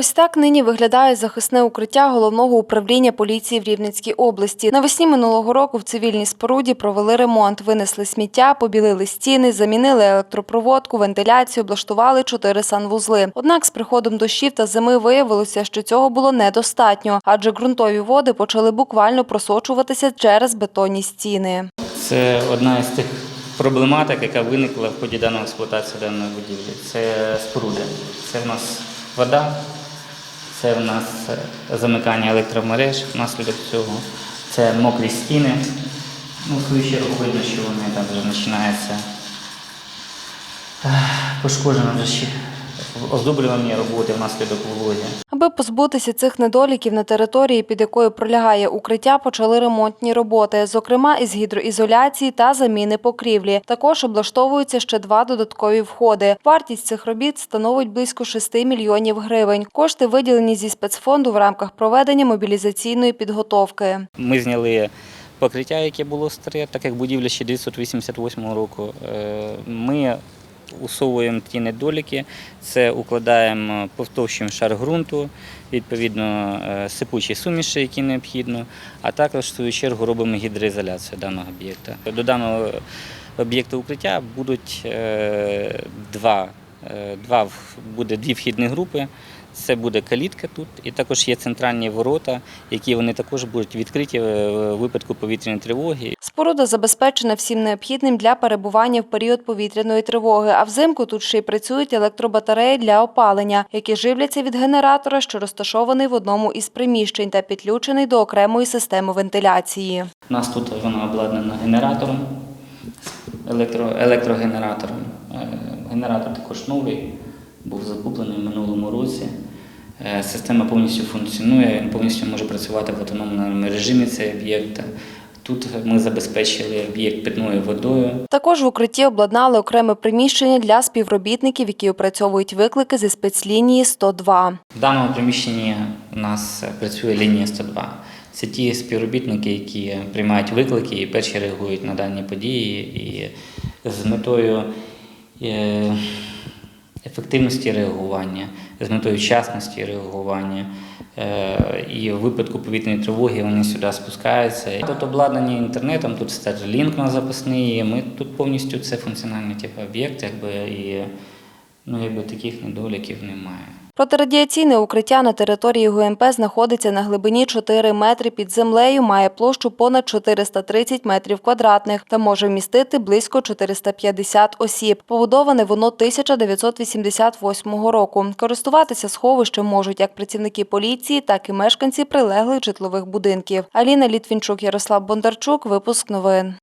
Ось так нині виглядає захисне укриття головного управління поліції в Рівненській області. Навесні минулого року в цивільній споруді провели ремонт, винесли сміття, побілили стіни, замінили електропроводку, вентиляцію, облаштували чотири санвузли. Однак з приходом дощів та зими виявилося, що цього було недостатньо, адже ґрунтові води почали буквально просочуватися через бетонні стіни. Це одна із тих проблематик, яка виникла в ході даної експлуатації даної будівлі. Це споруди. Це в нас вода, це в нас е, замикання електромереж внаслідок цього, це мокрі стіни. Ну, свою чергу видно, що вони там вже починаються пошкоджено вже ще оздоблювання роботи внаслідок вологи. Аби позбутися цих недоліків на території, під якою пролягає укриття, почали ремонтні роботи, зокрема із гідроізоляції та заміни покрівлі. Також облаштовуються ще два додаткові входи. Вартість цих робіт становить близько 6 мільйонів гривень. Кошти виділені зі спецфонду в рамках проведення мобілізаційної підготовки. Ми зняли покриття, яке було старе, так як будівля ще 988 року. Е, Ми усовуємо ті недоліки, це укладаємо, повтовщуємо шар ґрунту, відповідно е, сипучі суміші, які необхідно, а також в свою чергу робимо гідроізоляцію даного об'єкта. До даного об'єкту укриття будуть е, два, два в- буде дві вхідні групи. Це буде калітка тут, і також є центральні ворота, які вони також будуть відкриті е, в випадку повітряної тривоги. Споруда забезпечена всім необхідним для перебування в період повітряної тривоги. А взимку тут ще й працюють електробатареї для опалення, які живляться від генератора, що розташований в одному із приміщень та підключений до окремої системи вентиляції. У нас тут воно обладнано генератором, електро, електрогенератором. Генератор також новий, був закуплений в минулому році. Е, Система повністю функціонує, він повністю може працювати в автономному режимі цей об'єкт. Тут ми забезпечили об'єкт питною водою. Також в укритті обладнали окреме приміщення для співробітників, які опрацьовують виклики зі спецлінії 102. В даному приміщенні у нас працює лінія 102. Це ті співробітники, які приймають виклики і перші реагують на дані події і з метою ефективності реагування, з метою часності реагування. е, І в випадку повітряної тривоги вони сюди спускаються. Тут обладнані інтернетом, тут Starlink на запасний. Ми тут повністю це функціональний типу об'єкт, якби і ну, якби таких недоліків немає. Протирадіаційне укриття на території ГУМП знаходиться на глибині 4 метри під землею, має площу понад 430 метрів квадратних та може вмістити близько 450 осіб. Побудоване воно 1988 року. Користуватися сховищем можуть як працівники поліції, так і мешканці прилеглих житлових будинків. Аліна Літвінчук, Ярослав Бондарчук. Випуск новин.